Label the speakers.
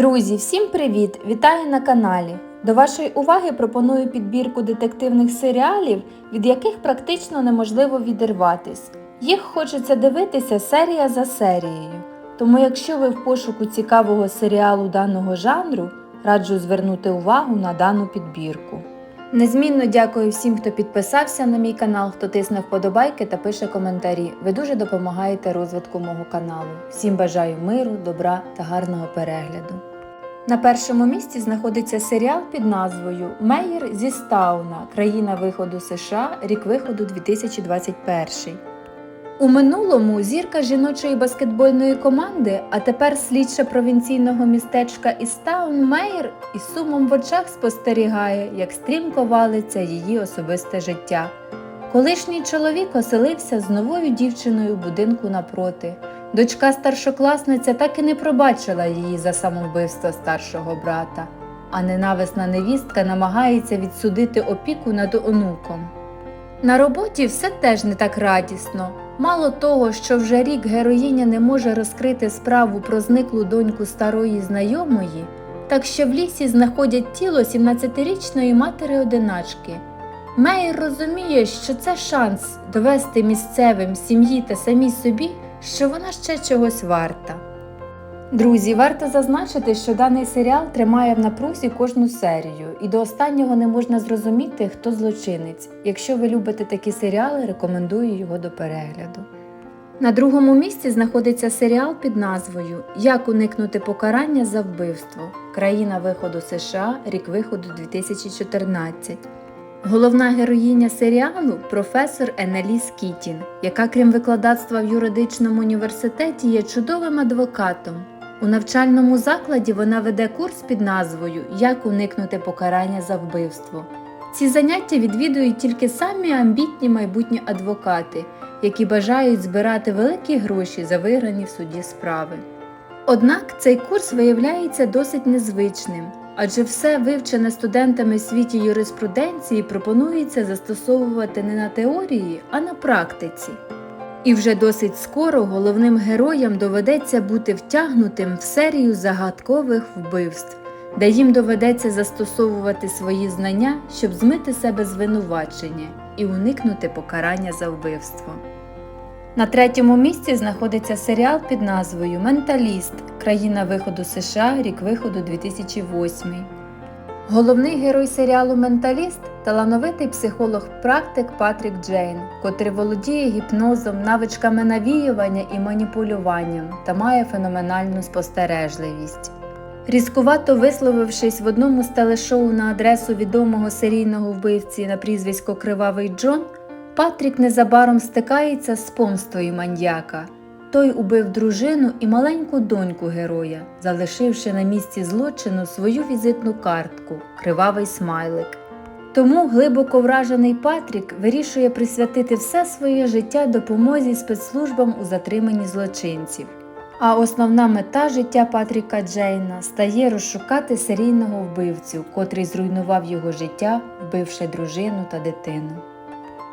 Speaker 1: Друзі, всім привіт! Вітаю на каналі! До вашої уваги пропоную підбірку детективних серіалів, від яких практично неможливо відірватись. Їх хочеться дивитися серія за серією. Тому, якщо ви в пошуку цікавого серіалу даного жанру, раджу звернути увагу на дану підбірку. Незмінно дякую всім, хто підписався на мій канал, хто тисне вподобайки та пише коментарі. Ви дуже допомагаєте розвитку мого каналу. Всім бажаю миру, добра та гарного перегляду. На першому місці знаходиться серіал під назвою Мейєр зі Стауна, країна виходу США, рік виходу 2021. У минулому зірка жіночої баскетбольної команди, а тепер слідча провінційного містечка Істаун Мейер із сумом в очах спостерігає, як стрімко валиться її особисте життя. Колишній чоловік оселився з новою дівчиною в будинку напроти. Дочка старшокласниця так і не пробачила її за самовбивство старшого брата, а ненависна невістка намагається відсудити опіку над онуком. На роботі все теж не так радісно. Мало того, що вже рік героїня не може розкрити справу про зниклу доньку старої знайомої, так що в лісі знаходять тіло 17-річної матері одиначки. Мейер розуміє, що це шанс довести місцевим сім'ї та самій собі, що вона ще чогось варта. Друзі, варто зазначити, що даний серіал тримає в напрузі кожну серію, і до останнього не можна зрозуміти, хто злочинець. Якщо ви любите такі серіали, рекомендую його до перегляду. На другому місці знаходиться серіал під назвою Як уникнути покарання за вбивство. Країна виходу США, рік виходу 2014. Головна героїня серіалу професор Енеліс Кітін, яка, крім викладацтва в юридичному університеті, є чудовим адвокатом. У навчальному закладі вона веде курс під назвою Як уникнути покарання за вбивство. Ці заняття відвідують тільки самі амбітні майбутні адвокати, які бажають збирати великі гроші за виграні в суді справи. Однак цей курс виявляється досить незвичним, адже все вивчене студентами в світі юриспруденції пропонується застосовувати не на теорії, а на практиці. І вже досить скоро головним героям доведеться бути втягнутим в серію загадкових вбивств, де їм доведеться застосовувати свої знання, щоб змити себе звинувачення і уникнути покарання за вбивство. На третьому місці знаходиться серіал під назвою Менталіст країна виходу США, рік виходу 2008. Головний герой серіалу Менталіст талановитий психолог-практик Патрік Джейн, котрий володіє гіпнозом, навичками навіювання і маніпулюванням та має феноменальну спостережливість. Різкувато висловившись в одному з телешоу на адресу відомого серійного вбивці на прізвисько Кривавий Джон, Патрік незабаром стикається з помстою маньяка. Той убив дружину і маленьку доньку героя, залишивши на місці злочину свою візитну картку кривавий смайлик. Тому глибоко вражений Патрік вирішує присвятити все своє життя допомозі спецслужбам у затриманні злочинців. А основна мета життя Патріка Джейна стає розшукати серійного вбивцю, котрий зруйнував його життя, вбивши дружину та дитину.